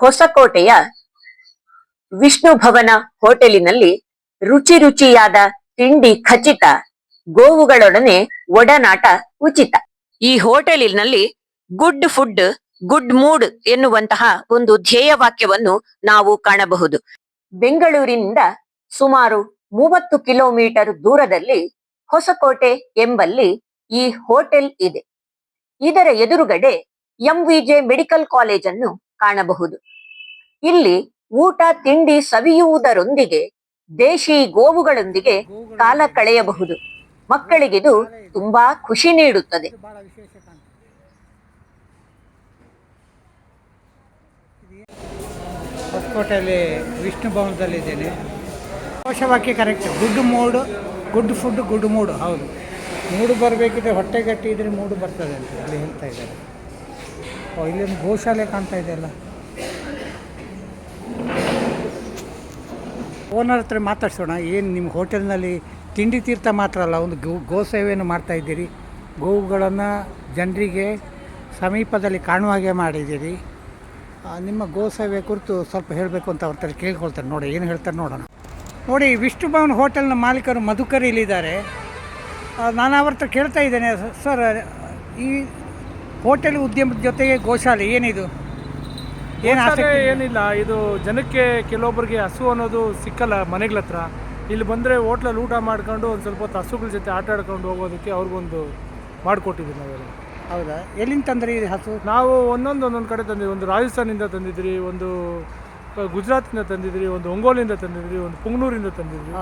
ಹೊಸಕೋಟೆಯ ವಿಷ್ಣು ಭವನ ಹೋಟೆಲಿನಲ್ಲಿ ರುಚಿ ರುಚಿಯಾದ ತಿಂಡಿ ಖಚಿತ, ಗೋವುಗಳೊಡನೆ ಒಡನಾಟ ಉಚಿತ. ಈ ಹೋಟೆಲಿನಲ್ಲಿ ಗುಡ್ ಫುಡ್, ಗುಡ್ ಮೂಡ್ ಎನ್ನುವಂತಹ ಒಂದು ಧ್ಯೇಯ ವಾಕ್ಯವನ್ನು ನಾವು ಕಾಣಬಹುದು. ಬೆಂಗಳೂರಿನಿಂದ ಸುಮಾರು ಮೂವತ್ತು ಕಿಲೋಮೀಟರ್ ದೂರದಲ್ಲಿ ಹೊಸಕೋಟೆ ಎಂಬಲ್ಲಿ ಈ ಹೋಟೆಲ್ ಇದೆ. ಇದರ ಎದುರುಗಡೆ ಎಂವಿಜೆ ಮೆಡಿಕಲ್ ಕಾಲೇಜ್ ಅನ್ನು ಕಾಣಬಹುದು. ಇಲ್ಲಿ ಊಟ ತಿಂಡಿ ಸವಿಯುವುದರೊಂದಿಗೆ ದೇಶಿ ಗೋವುಗಳೊಂದಿಗೆ ಕಾಲ ಕಳೆಯಬಹುದು. ಮಕ್ಕಳಿಗಿದು ತುಂಬಾ ಖುಷಿ ನೀಡುತ್ತದೆ. ಹೊಸಕೋಟೆಯಲ್ಲಿ ವಿಷ್ಣು ಭವನದಲ್ಲಿದ್ದೇನೆ. ಘೋಷವಾಕ್ಯ correct good mood good food good mood. ಹೌದು. ಮೂಡು ಬರಬೇಕಿದ್ರೆ ಹೊಟ್ಟೆಗಟ್ಟಿ ಇದ್ರೆ ಮೂಡು ಬರ್ತದೆ ಅಂತ ಅಲ್ಲಿ ಹೇಳ್ತಾ ಇದ್ದಾರೆ. ಇಲ್ಲೊಂದು ಗೋಶಾಲೆ ಕಾಣ್ತಾ ಇದೆಯಲ್ಲ ಓನರ್ ಹತ್ರ ಮಾತಾಡ್ಸೋಣ, ಏನು ನಿಮ್ಮ ಹೋಟೆಲ್ನಲ್ಲಿ ತಿಂಡಿ ತೀರ್ಥ ಮಾತ್ರ ಅಲ್ಲ, ಒಂದು ಗೋ ಗೋ ಸೇವೆಯನ್ನು ಮಾಡ್ತಾ ಇದ್ದೀರಿ. ಗೋವುಗಳನ್ನು ಜನರಿಗೆ ಸಮೀಪದಲ್ಲಿ ಕಾಣುವ ಹಾಗೆ ಮಾಡಿದ್ದೀರಿ. ನಿಮ್ಮ ಗೋ ಸೇವೆ ಕುರಿತು ಸ್ವಲ್ಪ ಹೇಳಬೇಕು ಅಂತ ಅವ್ರ ಕೇಳ್ಕೊಳ್ತಾರೆ ನೋಡಿ, ಏನು ಹೇಳ್ತಾರೆ ನೋಡೋಣ. ನೋಡಿ ವಿಷ್ಣು ಭವನ್ ಹೋಟೆಲ್ನ ಮಾಲೀಕರು ಮಧುಕರ್ ಇಲ್ಲಿದ್ದಾರೆ ನಾನು ಅವ್ರ ಹತ್ರ ಕೇಳ್ತಾ ಇದ್ದೇನೆ, ಸರ್, ಈ ಹೋಟೆಲ್ ಉದ್ಯಮದ ಜೊತೆಗೆ ಗೋಶಾಲೆ ಏನಿದು? ಏನು ಆಸಕ್ತಿ ಏನಿಲ್ಲ ಇದು ಜನಕ್ಕೆ ಕೆಲವೊಬ್ಬರಿಗೆ ಹಸು ಅನ್ನೋದು ಸಿಕ್ಕಲ್ಲ ಮನೆಗಳ ಹತ್ರ. ಇಲ್ಲಿ ಬಂದರೆ ಹೋಟ್ಲಲ್ಲಿ ಊಟ ಮಾಡ್ಕೊಂಡು ಒಂದು ಸ್ವಲ್ಪ ಹೊತ್ತು ಹಸುಗಳ ಜೊತೆ ಆಟ ಆಡ್ಕೊಂಡು ಹೋಗೋದಕ್ಕೆ ಅವ್ರಿಗೊಂದು ಮಾಡಿಕೊಟ್ಟಿದ್ವಿ ನಾವೆಲ್ಲ. ಹೌದಾ? ಎಲ್ಲಿಂದ ತಂದ್ರಿ ಇದು ಹಸು? ನಾವು ಒಂದೊಂದು ಒಂದೊಂದು ಕಡೆ ತಂದಿದ್ವಿ ಒಂದು ರಾಜಸ್ಥಾನಿಂದ ತಂದಿದ್ರಿ ಒಂದು ಗುಜರಾತಿಂದ ತಂದಿದ್ರಿ ಒಂದು ಒಂಗೋಲಿಂದ ತಂದಿದ್ರಿ ಒಂದು ಪುಂಗ್ನೂರಿಂದ ತಂದಿದ್ರಿ.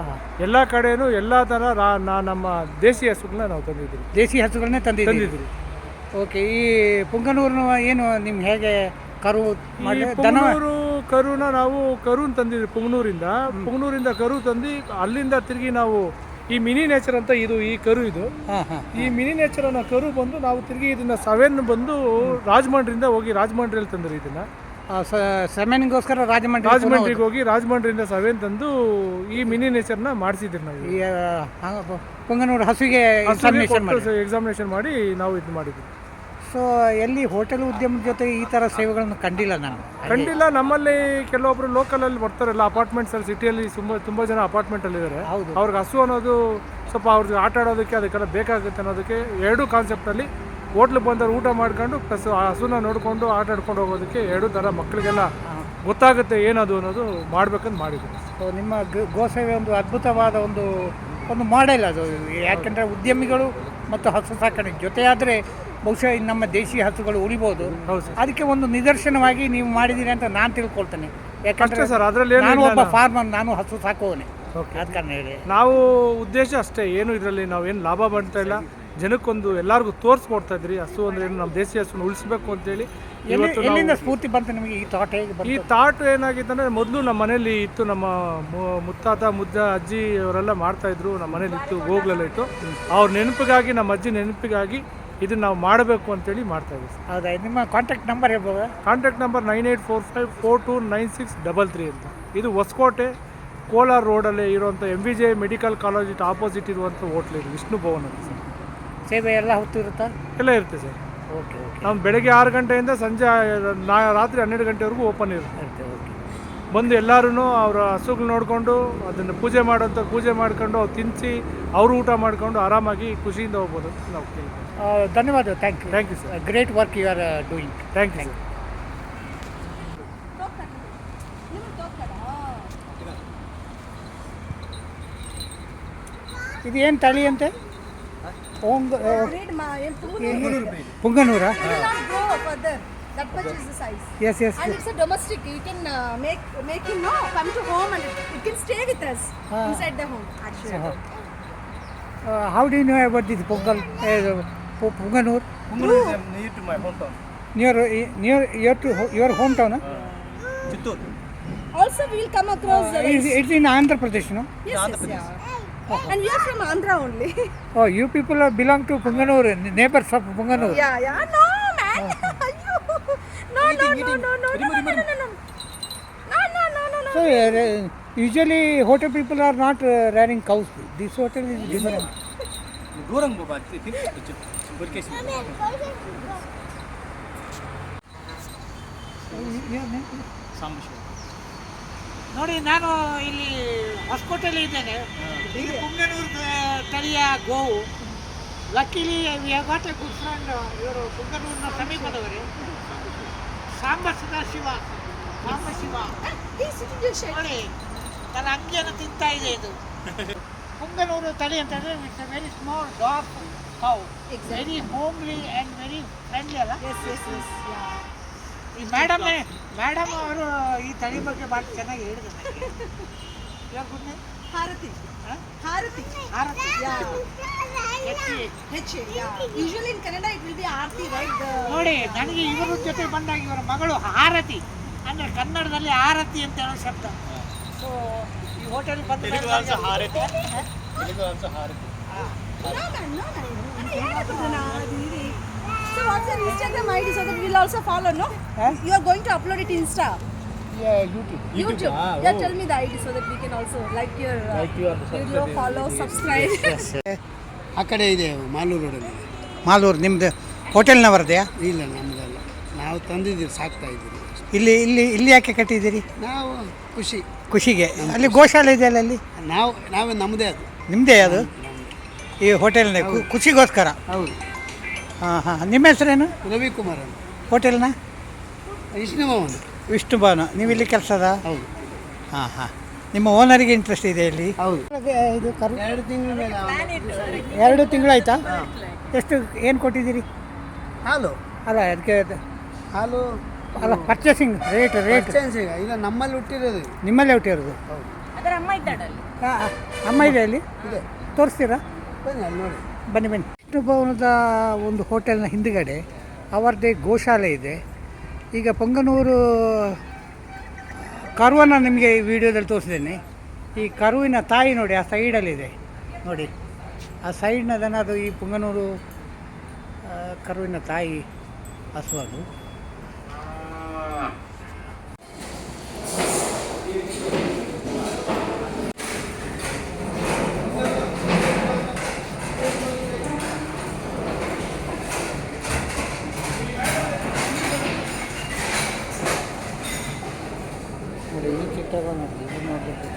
ಎಲ್ಲ ಕಡೆಯೂ ಎಲ್ಲ ಥರ ರಾ ನಾ ನಮ್ಮ ದೇಸಿ ಹಸುಗಳನ್ನ ನಾವು ತಂದಿದ್ವಿ ದೇಸಿ ಹಸುಗಳನ್ನೇ ತಂದಿದ್ದೀವಿ ತಂದಿದ್ರಿ ಓಕೆ ಈ ಪುಂಗನೂರಿನ ಏನು ನಿಮ್ಗೆ ಹೇಗೆ ಕರು ಪುಂಗನೂರು ಮಾಡಿ ದನ ಪುಂಗ್ನೂರು ಕರುನ ನಾವು ಕರುನ್ ತಂದಿದ್ವಿ ಪುಂಗನೂರಿಂದ. ಪುಂಗನೂರಿಂದ ಕರು ತಂದು ಅಲ್ಲಿಂದ ತಿರುಗಿ ನಾವು ಈ ಮಿನಿ ನೇಚರ್ ಅಂತ ಇದು ಈ ಕರು ಇದು. ಹಾಂ ಹಾಂ ಈ ಮಿನಿ ನೇಚರ್ ಅನ್ನೋ ಕರು ಬಂದು ನಾವು ತಿರುಗಿ ಇದನ್ನ ಸವೆನ್ ಬಂದು ರಾಜಮಂಡ್ರಿಂದ ಹೋಗಿ ರಾಜಮಂಡ್ರಿಯಲ್ಲಿ ತಂದ್ರಿ ಇದನ್ನ. ಸೆಮೆನ್ಗೋಸ್ಕರ ರಾಜಮಂಡ್ರಿ ರಾಜಮಂಡ್ರಿಗೆ ಹೋಗಿ ರಾಜಮಂಡ್ರಿಯಿಂದ ಸವೆನ್ ತಂದು ಈ ಮಿನಿ ನೇಚರ್ನ ಮಾಡಿಸಿದ್ರಿ ನಾವು ಪುಂಗನೂರು ಮಾಡಿ. ಎಕ್ಸಾಮಿನೇಷನ್ ಮಾಡಿ ನಾವು ಇದು ಮಾಡಿದ್ವಿ. ಸೊ ಎಲ್ಲಿ ಹೋಟೆಲ್ ಉದ್ಯಮದ ಜೊತೆ ಈ ಥರ ಸೇವೆಗಳನ್ನು ಕಂಡಿಲ್ಲ ನಾನು. ಕಂಡಿಲ್ಲ ನಮ್ಮಲ್ಲಿ ಕೆಲವೊಬ್ರು ಲೋಕಲಲ್ಲಿ ಬರ್ತಾರಲ್ಲ ಅಪಾರ್ಟ್ಮೆಂಟ್ಸ್ ಅಲ್ಲಿ ಸಿಟಿಯಲ್ಲಿ ತುಂಬ ತುಂಬ ಜನ ಅಪಾರ್ಟ್ಮೆಂಟ್ ಅಲ್ಲಿ ಇದ್ದಾರೆ ಹೌದು. ಅವ್ರಿಗೆ ಹಸು ಅನ್ನೋದು ಸ್ವಲ್ಪ ಅವ್ರಿಗೆ ಆಟ ಆಡೋದಕ್ಕೆ ಅದಕ್ಕೆಲ್ಲ ಬೇಕಾಗುತ್ತೆ ಅನ್ನೋದಕ್ಕೆ ಎರಡೂ ಕಾನ್ಸೆಪ್ಟಲ್ಲಿ ಹೋಟ್ಲಿಗೆ ಬಂದವ್ರು ಊಟ ಮಾಡ್ಕೊಂಡು ಪ್ಲಸ್ ಹಸುನ ನೋಡಿಕೊಂಡು ಆಟ ಆಡ್ಕೊಂಡು ಹೋಗೋದಕ್ಕೆ ಎರಡೂ ಥರ ಮಕ್ಕಳಿಗೆಲ್ಲ ಗೊತ್ತಾಗುತ್ತೆ ಏನದು ಅನ್ನೋದು ಮಾಡ್ಬೇಕಂತ ಮಾಡಿದ್ರು ಸೊ ನಿಮ್ಮ ಗ- ಗೋಸೇವೆ ಒಂದು ಅದ್ಭುತವಾದ ಒಂದು ಒಂದು ಮಾಡೆಲ್ ಅದು. ಯಾಕೆಂದರೆ ಉದ್ಯಮಿಗಳು ಮತ್ತು ಹಸು ಸಾಕಣೆ ಜೊತೆಯಾದರೆ ಬಹುಶಃ ನಮ್ಮ ದೇಶಿ ಹಸುಗಳು ಉಳಿಬೋದು ಅದಕ್ಕೆ ಒಂದು ನಿದರ್ಶನವಾಗಿ ನೀವು ಮಾಡಿದ್ದೀರಿ ಅಂತ ನಾನು ತಿಳ್ಕೊಳ್ತೇನೆ. ಯಾಕಂದರೆ ಸರ್ ಅದರಲ್ಲಿ ನಾನು ಏನು ಒಬ್ಬ ಫಾರ್ಮರ್ ನಾನು ಹಸು ಸಾಕುವವನೇ. ಓಕೆ ಅದ ಕಾರಣ ಹೇಳಿ. ನಾವು ಉದ್ದೇಶ ಅಷ್ಟೇ ಏನು ಇದರಲ್ಲಿ ನಾವೇನು ಲಾಭ ಮಾಡ್ತಾ ಇಲ್ಲ. ಜನಕ್ಕೊಂದು ಎಲ್ಲರಿಗೂ ತೋರಿಸ್ಕೊಡ್ತಾ ಇದ್ರಿ. ಹಸು ಅಂದ್ರೆ ಏನು ನಮ್ಮ ದೇಸಿ ಹಸುನ ಉಳಿಸ್ಬೇಕು ಅಂತೇಳಿ ಇವತ್ತು ನಾವು ಎಲ್ಲಿಂದ ಸ್ಫೂರ್ತಿ ಬಂತು ನಿಮಗೆ? ಈ ಥಾಟ್ ಹೇಗೆ ಈ ಬಂತು? ತಾಟ್ ಏನಾಗಿತ್ತು ಅಂದ್ರೆ ಮೊದಲು ನಮ್ಮ ಮನೇಲಿ ಇತ್ತು ನಮ್ಮ ಮು- ಮುತ್ತಾತ ಮುದ್ದ ಅಜ್ಜಿ ಅವರೆಲ್ಲ ಮಾಡ್ತಾ ಇದ್ರು. ನಮ್ಮ ಮನೇಲಿ ಇತ್ತು ಗೋಗ್ಲೆಲ್ಲ ಇತ್ತು. ಅವ್ರ ನೆನಪಿಗಾಗಿ ನಮ್ಮ ಅಜ್ಜಿ ನೆನಪಿಗಾಗಿ ಇದನ್ನ ನಾವು ಮಾಡಬೇಕು ಅಂತೇಳಿ ಮಾಡ್ತಾ ಇದ್ದೀವಿ ಹೌದಾ? ನಿಮ್ಮ ಕಾಂಟ್ಯಾಕ್ಟ್ ನಂಬರ್ ಹೇಳ್ಬೋದಾ? Contact number nine eight four five four two nine six double three ಅಂತ. ಇದು ಹೊಸಕೋಟೆ ಕೋಲಾರ ರೋಡಲ್ಲಿ ಇರುವಂಥ M V J medical college opposite ಇರುವಂಥ ಹೋಟ್ಲ್ ಇದು ವಿಷ್ಣು ಭವನ್ ಅಂತ ಸರ್ ಸೇವೆ ಎಲ್ಲ ಹೊತ್ತು ಇರುತ್ತಾ? ಎಲ್ಲ ಇರುತ್ತೆ ಸರ್. Okay okay. ನಾವು ಬೆಳಗ್ಗೆ ಆರು ಗಂಟೆಯಿಂದ ಸಂಜೆ ನಾ ರಾತ್ರಿ ಹನ್ನೆರಡು ಗಂಟೆವರೆಗೂ ಓಪನ್ ಇರುತ್ತೆ. Okay okay. ಬಂದು ಎಲ್ಲರೂ ಅವರ ಹಸುಗಳು ನೋಡಿಕೊಂಡು ಅದನ್ನು ಪೂಜೆ ಮಾಡೋಂಥ ಪೂಜೆ ಮಾಡ್ಕೊಂಡು ಅವ್ರು ತಿನ್ನಿಸಿ ಅವರು ಊಟ ಮಾಡಿಕೊಂಡು ಆರಾಮಾಗಿ ಖುಷಿಯಿಂದ ಹೋಗ್ಬೋದು ಅಂತ ನಾವು ಕೇಳ್ತೀವಿ. ಧನ್ಯವಾದ thank you thank you sir great work you are doing thank you sir ಇದು ಏನು ತಳಿ ಅಂತೆ? Punganura. You will not go further. That much is the size. Yes, yes. And yes. it's a domestic. You can uh, make make him no come to home and it, it can stay with us ah. inside the home. Actually. Uh -huh. uh, how do you know about this Pungal? Uh, Punganur. Punganur is near to my hometown. Near near your to your hometown? Huh? Uh, Chittur. Also, we will come across. Uh, the it's, it's in Andhra Pradesh, no? Yes, Andhra Pradesh. yes. Yeah. And we are from Andhra only. Oh you people belong to Punganur neighbours of Punganur yeah, yeah. No, man. Ayyo. no, no, no, no, no, no, no, no, no, no, no. No, no, no, no, no. So usually hotel people are not rearing cows this hotel is different ದೂರಂಗ್ ಬಾಬಾ I think. Burkesh. ನೋಡಿ ನಾನು ಇಲ್ಲಿ ಹೊಸಕೋಟೆಯಲ್ಲಿ ಇದ್ದೇನೆ. ಇದು ಕುಂಗನೂರು ತಳಿಯ ಗೋವು. Luckily we have got a good friend ಇವರು ಕುಂಗನೂರಿನ ಸಮೀಪದವರೇ. ಸಾಂಬ ಸದಾಶಿವ. ಸಾಂಬ ಶಿವ. ನೋಡಿ ನನ್ನ ಅಂಗಿಯನ್ನು ತಿಂತಾ ಇದೆ ಇದು. ಕುಂಗನೂರು ತಳಿ ಅಂತಂದ್ರೆ it's a very small dock cow. Very homely and very friendly ಅಲ್ಲ? ಮೇಡಮ್ ಮೇಡಮ್ ಅವರು ಈ ತಳಿ ಬಗ್ಗೆ ಭಾಳ ಚೆನ್ನಾಗಿ ಹೇಳಿದ್ರು ನನಗೆ. ಹಾರತಿ. ಹಾರತಿ. ಹಾರತಿ. ಆರತಿ. Usually in Kannada it will be Aarti, right? ನೋಡಿ ನನಗೆ ಇವರ ಜೊತೆ ಬಂದಾಗ ಇವರ ಮಗಳು ಹಾರತಿ. ಅಂದ್ರೆ ಕನ್ನಡದಲ್ಲಿ ಆರತಿ ಅಂತ ಹೇಳೋ ಶಬ್ದ. ಸೊ ಈ ಹೋಟೆಲ್ ಬಂದ ಹಾರತಿ. ಹಾರತಿ. So what's your Instagram ID so that we'll also follow, no? Huh? You are going to upload it Insta. Yeah, YouTube. YouTube. YouTube. ah, yeah, oh. tell me the ID so that we can also like your uh, Like your video, subscribe. follow, subscribe. ಆ ಕಡೆ ಇದೆ ಮಾಲೂರು ರೋಡಲ್ಲಿ. ಮಾಲೂರು ನಿಮ್ಮದು ಹೋಟೆಲ್ನವರದೆಯಾ ಇಲ್ಲ ನಮ್ಮದಲ್ಲ ನಾವು ತಂದಿದ್ದೀವಿ ಸಾಕ್ತಾ ಇದ್ದೀವಿ ಇಲ್ಲಿ ಇಲ್ಲಿ ಇಲ್ಲಿ ಯಾಕೆ ಕಟ್ಟಿದ್ದೀರಿ ನಾವು ಖುಷಿ ಖುಷಿಗೆ ಅಲ್ಲಿ ಗೋಶಾಲೆ ಇದೆಯಲ್ಲ ಅಲ್ಲಿ ನಾವು ನಾವೇ ನಮ್ಮದೇ ಅದು ನಿಮ್ಮದೇ ಅದು ಈ ಹೋಟೆಲ್ನೇ ಖುಷಿಗೋಸ್ಕರ ಹೌದು ಹಾಂ ಹಾಂ. ನಿಮ್ಮ ಹೆಸರೇನು? ರವಿಕುಮಾರ್ ಅಂತ. ಹೋಟೆಲ್ನ? ವಿಷ್ಣು ಭವನ. ವಿಷ್ಣು ಭವನ. ನೀವು ಇಲ್ಲಿ ಕೆಲಸದ? ಹೌದು. ಹಾಂ ಹಾಂ. ನಿಮ್ಮ ಓನರಿಗೆ ಇಂಟ್ರೆಸ್ಟ್ ಇದೆ ಇಲ್ಲಿ? ಹೌದು. ಇದು ಕರು ಎರಡು ತಿಂಗಳ ಮೇಲೆ ಎರಡು ತಿಂಗಳಾಯ್ತಾ ಎಷ್ಟು ಏನು ಕೊಟ್ಟಿದ್ದೀರಿ? ಹಾಲು. ಅಲ್ಲ ಅದಕ್ಕೆ ಹಾಲು ಅಲ್ಲ ಪರ್ಚೇಸಿಂಗ್ ರೇಟ್ ರೇಟ್ ಈಗ ನಮ್ಮಲ್ಲಿ ಹುಟ್ಟಿರೋದು. ನಿಮ್ಮಲ್ಲೇ ಹುಟ್ಟಿರೋದು? ಅಮ್ಮ ಇದೆ ಅಲ್ಲಿ? ತೋರಿಸ್ತೀರಾ? ಬನ್ನಿ ಅಲ್ಲಿ ನೋಡಿ. ಬನ್ನಿ ಬನ್ನಿ. ವಿಷ್ಣು ಭವನದ ಒಂದು ಹೋಟೆಲ್ನ ಹಿಂದುಗಡೆ ಅವರದೇ ಗೋಶಾಲೆ ಇದೆ. ಈಗ ಪೊಂಗನೂರು, ಕರುವನ್ನು ನಿಮಗೆ ಈ ವಿಡಿಯೋದಲ್ಲಿ ತೋರಿಸಿದ್ದೇನೆ. ಈ ಕರುವಿನ ತಾಯಿ ನೋಡಿ, ಆ ಸೈಡಲ್ಲಿದೆ. ನೋಡಿ, ಆ ಸೈಡ್ನದನ್ನು ಅದು ಈ ಪೊಂಗನೂರು ಕರುವಿನ ತಾಯಿ ಹಸು ಅದು ನೋಡಿ ಈ ಚಿತ್ರ ನೋಡಿ ಇದು ನೋಡಬೇಕು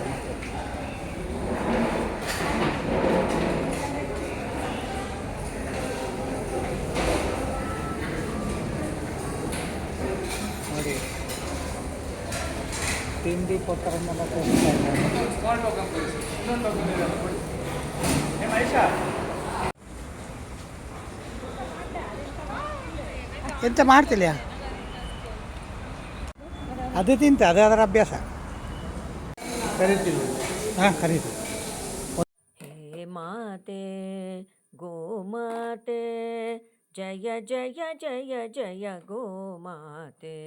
ನೋಡಿ. ತಿಂಡಿ ಇದ್ದಾರೆ. ಎಂತ ಮಾಡ್ತಿಲ್ಲ ಅದು ತಿಂತ ಅದೇ ಅದರ ಅಭ್ಯಾಸ. ಕರಿತೀವಿ. ಹಾಂ ಕರಿತೀವಿ. ಹೇ ಮಾತೆ ಗೋಮಾತೆ ಜಯ ಜಯ ಜಯ ಜಯ ಗೋಮಾತೆ